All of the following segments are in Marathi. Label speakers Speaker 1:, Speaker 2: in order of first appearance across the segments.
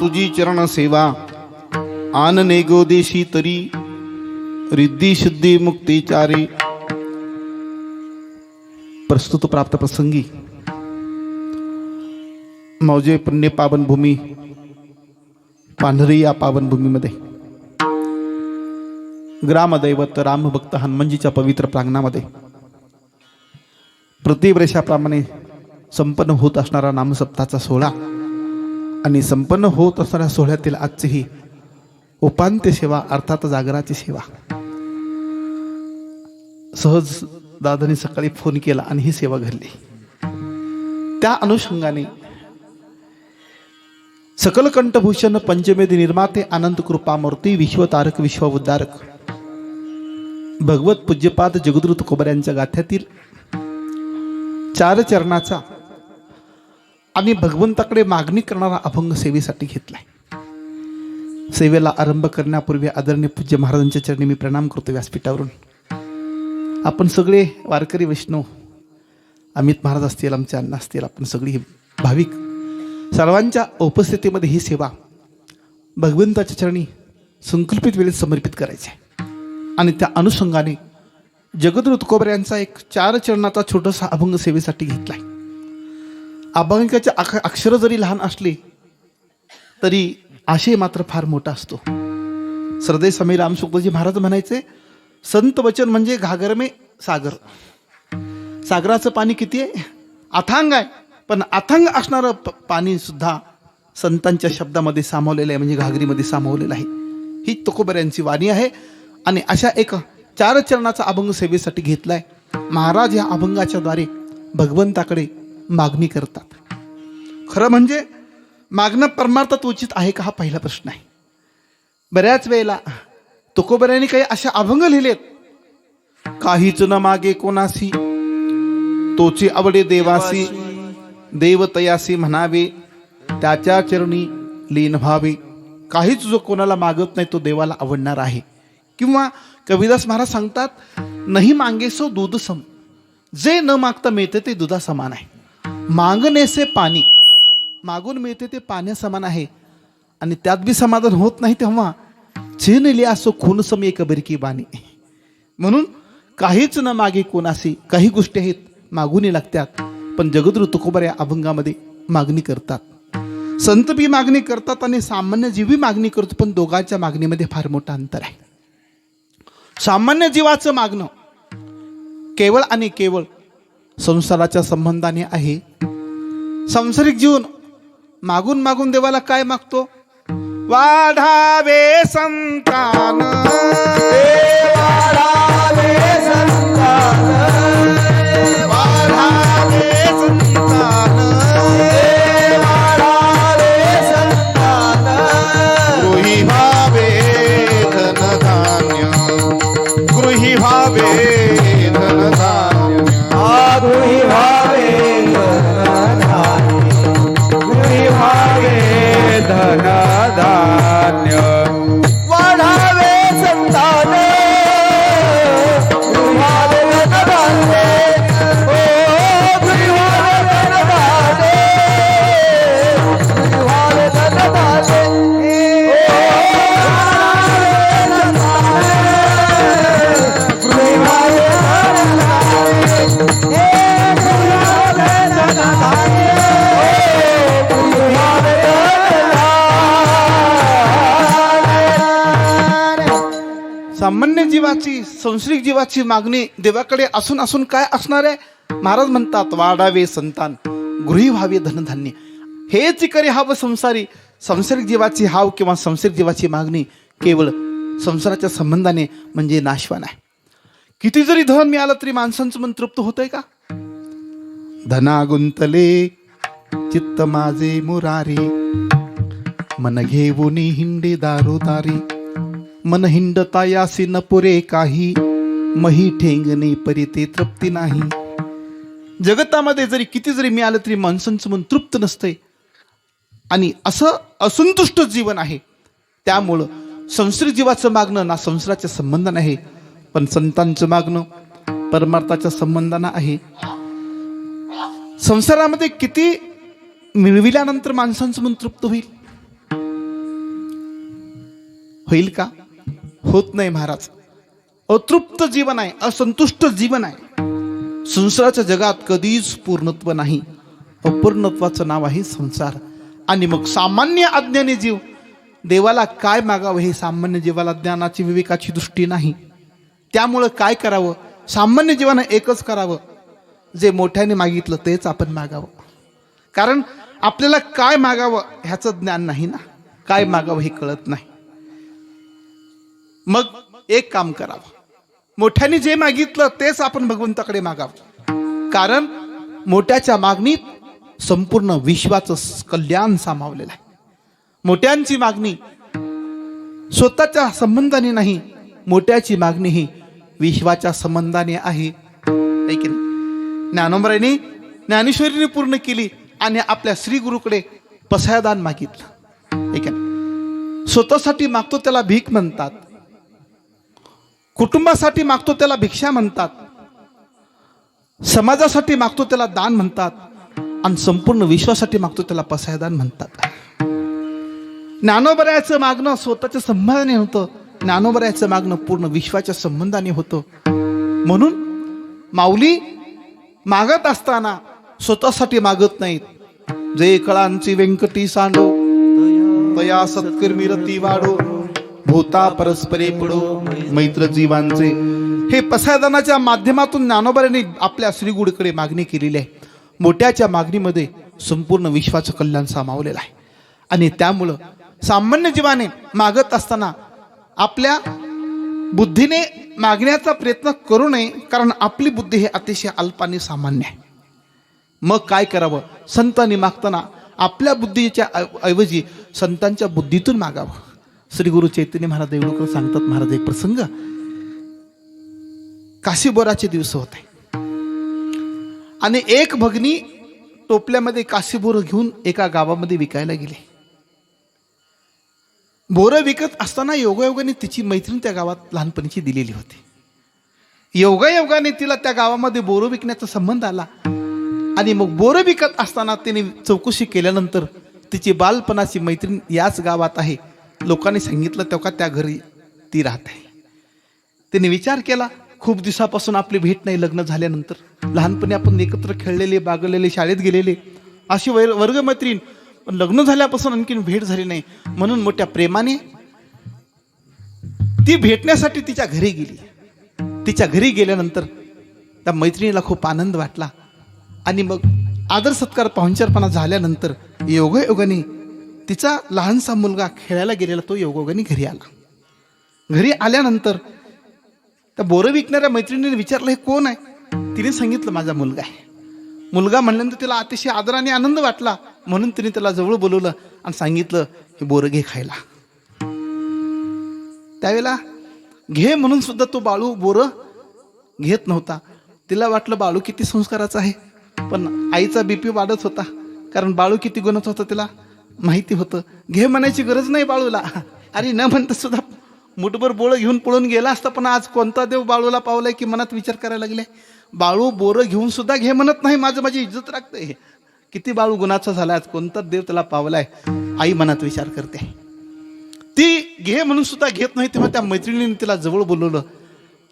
Speaker 1: तुझी चरण सेवा. आन नेगोदेशी तरी रिद्धी शुद्धी मुक्ती चारी. प्रस्तुत प्राप्त प्रसंगी मौजे पुण्य पावनभूमी पांढरी या पावनभूमीमध्ये. ग्रामदैवत रामभक्त हनुमानजीच्या पवित्र प्रांगणामध्ये प्रतिवर्षाप्रमाणे संपन्न होत असणारा नामसप्ताचा सोहळा. आणि संपन्न होत असणाऱ्या सोहळ्यातील आजची ही उपांत्य सेवा अर्थात जागराची सेवा. सहज दादानी सकाळी फोन केला आणि ही सेवा घडली. त्या अनुषंगाने सकल कंठभूषण पंचमेदी निर्माते अनंत कृपामूर्ती विश्वतारक विश्वउद्धारक भगवत पूज्यपाद जगदृत कोबर यांच्या गाथ्यातील चार चरणाचा आणि भगवंताकडे मागणी करणारा अभंग सेवेसाठी घेतलाय. सेवेला आरंभ करण्यापूर्वी आदरणीय पूज्य महाराजांच्या चरणी मी प्रणाम करतो व्यासपीठावरून. आपण सगळे वारकरी वैष्णव अमित महाराज असतील आमचे अण्णा असतील आपण सगळी भाविक सर्वांच्या उपस्थितीमध्ये ही सेवा भगवंताच्या चरणी संकल्पित वेळेत समर्पित करायची आहे. आणि त्या अनुषंगाने जगदूत कोबऱ्यांचा यांचा एक चार चरणाचा छोटासा अभंग सेवेसाठी घेतला आहे अभंगाचे अख अक्षरं जरी लहान असली तरी आशय मात्र फार मोठा असतो. सरदे समीर रामसुखजी महाराज म्हणायचे संत वचन म्हणजे घागरमे सागर. सागराचं पाणी किती आहे? अथांग आहे. पण अथांग असणारं प- पाणी सुद्धा संतांच्या शब्दामध्ये सामावलेलं आहे म्हणजे घागरीमध्ये सामावलेलं आहे. ही तुकोबऱ्यांची वाणी आहे आणि अशा एक चार चरणाचा अभंग सेवेसाठी घेतलाय. महाराज या अभंगाच्या द्वारे भगवंताकडे मागणी करतात. खरं म्हणजे मागणं परमार्थात उचित आहे का हा पहिला प्रश्न आहे. बऱ्याच वेळेला तुकोबऱ्यांनी काही असे अभंग लिहिलेत. काहीच न मागे कोणासी तोची आवडे देवासी देवतयासी म्हणावे त्याच्या चरणी लीन व्हावे. काहीच जो कोणाला मागत नाही तो देवाला आवडणार आहे. किंवा कविदास महाराज सांगतात नाही मागे सो दूध सम जे न मागता मिळते ते दुधा समान आहे. मागणेसे पाणी. मागून मिळते ते पाण्या समान आहे. आणि त्यात बी समाधान होत नाही तेव्हा चेन असो खून समी एक बाणी. म्हणून काहीच न मागे कोणाशी काही गोष्टी आहेत मागूनही लागतात पण जगद्रु तुकोबर या अभंगामध्ये मागणी करतात. संत बी मागणी करतात आणि सामान्य जीवी मागणी करतो पण दोघांच्या मागणीमध्ये फार मोठं अंतर आहे. सामान्य जीवाचं मागणं केवळ आणि केवळ संसाराच्या संबंधाने आहे. सांसारिक जीवन मागून मागून देवाला काय मागतो? वाढावे संतान. वाढावे संसारिक जीवाची मागणी देवाकडे असून असून काय असणार आहे? महाराज म्हणतात वाढावे संतान गृही व्हावे धनधान्य. हेच करे हाव संसारी. संसारिक जीवाची हाव किंवा संसारिक जीवाची मागणी केवळ संसाराच्या संबंधाने म्हणजे नाशवान आहे. किती जरी धन मिळालं तरी माणसांचं मन तृप्त होतंय का? धना गुंतले चित्त माझे मुरारी मन घेऊन हिंडे दारोदारी. मन हिंडता यासी न पुरे काही. मही ठेंगणे परी ते तृप्ती नाही. जगतामध्ये जरी किती जरी मिळालं तरी माणसांचं मन तृप्त नसतंय. आणि असं असंतुष्ट जीवन आहे. त्यामुळं संसार जीवाचं मागणं ना संसाराच्या संबंधानं आहे. पण संतांचं मागणं परमार्थाच्या संबंधानं आहे. संसारामध्ये किती मिळविल्यानंतर माणसांचं मन तृप्त होईल? होईल का? होत नाही महाराज. अतृप्त जीवन आहे असंतुष्ट जीवन आहे. संसाराच्या जगात कधीच पूर्णत्व नाही. अपूर्णत्वाचं नाव आहे संसार. आणि मग सामान्य अज्ञानी जीव देवाला काय मागावं हे सामान्य जीवाला ज्ञानाची विवेकाची दृष्टी नाही. त्यामुळं काय करावं? सामान्य जीवानं एकच करावं. जे मोठ्याने मागितलं तेच आपण मागावं. कारण आपल्याला काय मागावं ह्याचं ज्ञान नाही ना. काय मागावं हे कळत नाही. मग एक काम करावं. मोठ्याने जे मागितलं तेच आपण भगवंताकडे मागावं. कारण मोठ्याच्या मागणीत संपूर्ण विश्वाचं कल्याण सामावलेलं आहे. मोठ्यांची मागणी स्वतःच्या संबंधाने नाही मोठ्याची मागणी ही विश्वाच्या संबंधाने आहे. की ज्ञानोबराने ज्ञानेश्वरीने पूर्ण केली आणि आपल्या श्री गुरुकडे पसायदान मागितलं. ठीक आहे स्वतःसाठी मागतो त्याला भीक म्हणतात. कुटुंबासाठी मागतो त्याला भिक्षा म्हणतात. समाजासाठी मागतो त्याला दान म्हणतात. आणि संपूर्ण विश्वासाठी मागतो त्याला पसायदान म्हणतात. ज्ञानोबऱ्याचं मागणं स्वतःच्या संबंधाने होतं. ज्ञानोबऱ्याचं मागणं पूर्ण विश्वाच्या संबंधाने होतं. म्हणून माऊली मागत असताना स्वतःसाठी मागत नाहीत. जे कळांची व्यंकटी सांडो तया सत्कर्मी रती वाढो भूता परस्परे पडो मैत्र जीवांचे हे पसायदानाच्या माध्यमातून ज्ञानोबऱ्याने आपल्या श्रीगुडकडे मागणी केलेली आहे. मोठ्याच्या मागणीमध्ये संपूर्ण विश्वाचं कल्याण सामावलेलं आहे. आणि त्यामुळं सामान्य जीवाने मागत असताना आपल्या बुद्धीने मागण्याचा प्रयत्न करू नये कारण आपली बुद्धी हे अतिशय अल्प आणि सामान्य आहे. मग काय करावं? संतांनी मागताना आपल्या बुद्धीच्या ऐवजी संतांच्या बुद्धीतून मागावं. श्री गुरु चैतन्य महाराज देवळकर सांगतात महाराज एक प्रसंग. काशीबोराचे दिवस होते. आणि एक भगनी टोपल्यामध्ये काशीबोर घेऊन एका गावामध्ये विकायला गेले. बोरं विकत असताना योगायोगाने तिची मैत्रीण त्या गावात लहानपणीची दिलेली होती. योगायोगाने तिला त्या गावामध्ये बोरं विकण्याचा संबंध आला. आणि मग बोरं विकत असताना तिने चौकशी केल्यानंतर तिची बालपणाची मैत्रीण याच गावात आहे. लोकांनी सांगितलं तेव्हा त्या घरी ती राहत. आहे तिने विचार केला खूप दिवसापासून आपली भेट नाही लग्न झाल्यानंतर. लहानपणी आपण एकत्र खेळलेले बागलेले शाळेत गेलेले. अशी वै वर्गमैत्रीण. पण लग्न झाल्यापासून आणखीन भेट झाली नाही. म्हणून मोठ्या प्रेमाने ती भेटण्यासाठी तिच्या घरी गेली. तिच्या घरी गेल्यानंतर त्या मैत्रिणीला खूप आनंद वाटला. आणि मग आदर सत्कार पाहुणचारपणा झाल्यानंतर योगायोगाने तिचा लहानसा मुलगा खेळायला गेलेला तो योगोगानी घरी आला. घरी आल्यानंतर त्या बोरं विकणाऱ्या मैत्रिणीने विचारलं हे कोण आहे? तिने सांगितलं माझा मुलगा आहे. मुलगा म्हणल्यानंतर तिला अतिशय आदर आणि आनंद वाटला. म्हणून तिने त्याला जवळ बोलवलं आणि सांगितलं हे बोरं घे खायला. त्यावेळेला घे म्हणून सुद्धा तो बाळू बोरं घेत नव्हता. तिला वाटलं बाळू किती संस्काराचा आहे. पण आईचा बीपी वाढत होता. कारण बाळू किती गुणत होता तिला? माहिती होतं. घे म्हणायची गरज नाही बाळूला. अरे न म्हणता सुद्धा मुठभर बोळं घेऊन पळून गेला असता पण आज कोणता देव बाळूला पावलाय की मनात विचार करायला लागले? बाळू बोरं घेऊन सुद्धा घे म्हणत नाही माझं माझी इज्जत राखते. किती बाळू गुणाचा झाला आज कोणता देव त्याला पावलाय? आई मनात विचार करते. ती घे म्हणून सुद्धा घेत नाही तेव्हा त्या मैत्रिणीने तिला जवळ बोलवलं.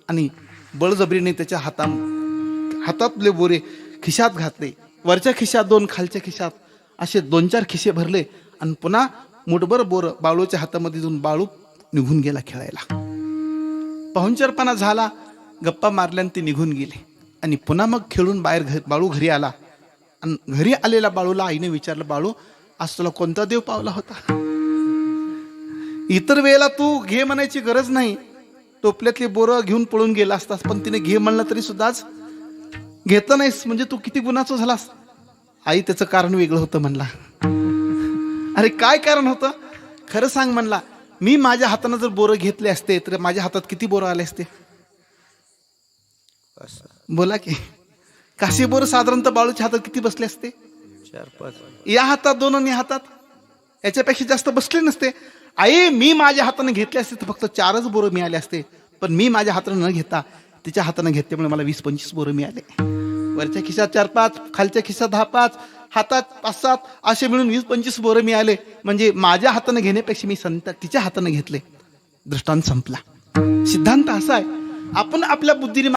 Speaker 1: आणि बळजबरीने त्याच्या हाता हातातले बोरे खिशात घातले. वरच्या खिशात दोन खालच्या खिशात असे दोन चार खिसे भरले आणि पुन्हा मुठभर बोर बाळूच्या हातामध्ये जाऊन बाळू निघून गेला खेळायला. पाहुणचारपणा झाला गप्पा मारल्यानं ते निघून गेले. आणि पुन्हा मग खेळून बाहेर घर बाळू घरी आला. आणि घरी आलेल्या बाळूला आईने विचारलं बाळू आज तुला कोणता देव पावला होता? इतर वेळेला तू घे म्हणायची गरज नाही. टोपल्यातली बोरं घेऊन पळून गेला असतास पण तिने घे म्हणलं तरी सुद्धाच. घेतलं नाहीस म्हणजे तू किती गुणाचं झालास? आई त्याचं कारण वेगळं होतं म्हणला. अरे काय कारण होतं? खरं सांग म्हणला मी माझ्या हातानं जर बोरं घेतले असते तर माझ्या हातात किती बोरं आले असते? बोला की काशी बोरं साधारणतः बाळूच्या हातात किती बसले असते?
Speaker 2: चार पाच
Speaker 1: या हातात दोन आणि या हातात? याच्यापेक्षा जास्त बसले नसते. आई मी माझ्या हाताने घेतले असते तर फक्त चारच बोरं मिळाले असते. पण मी माझ्या हाताने न घेता तिच्या हाताने घेतल्यामुळे मला वीस पंचवीस बोरं मिळाले. वरच्या खिशात चार पाच खालच्या खिशात दहा पाच हातात पाच सात असे मिळून वीस पंचवीस बोरं मिळाले. म्हणजे माझ्या हाताने घेण्यापेक्षा मी संत तिच्या हाताने घेतले. दृष्टांत संपला. सिद्धांत असा आहे आपण आपल्या बुद्धीने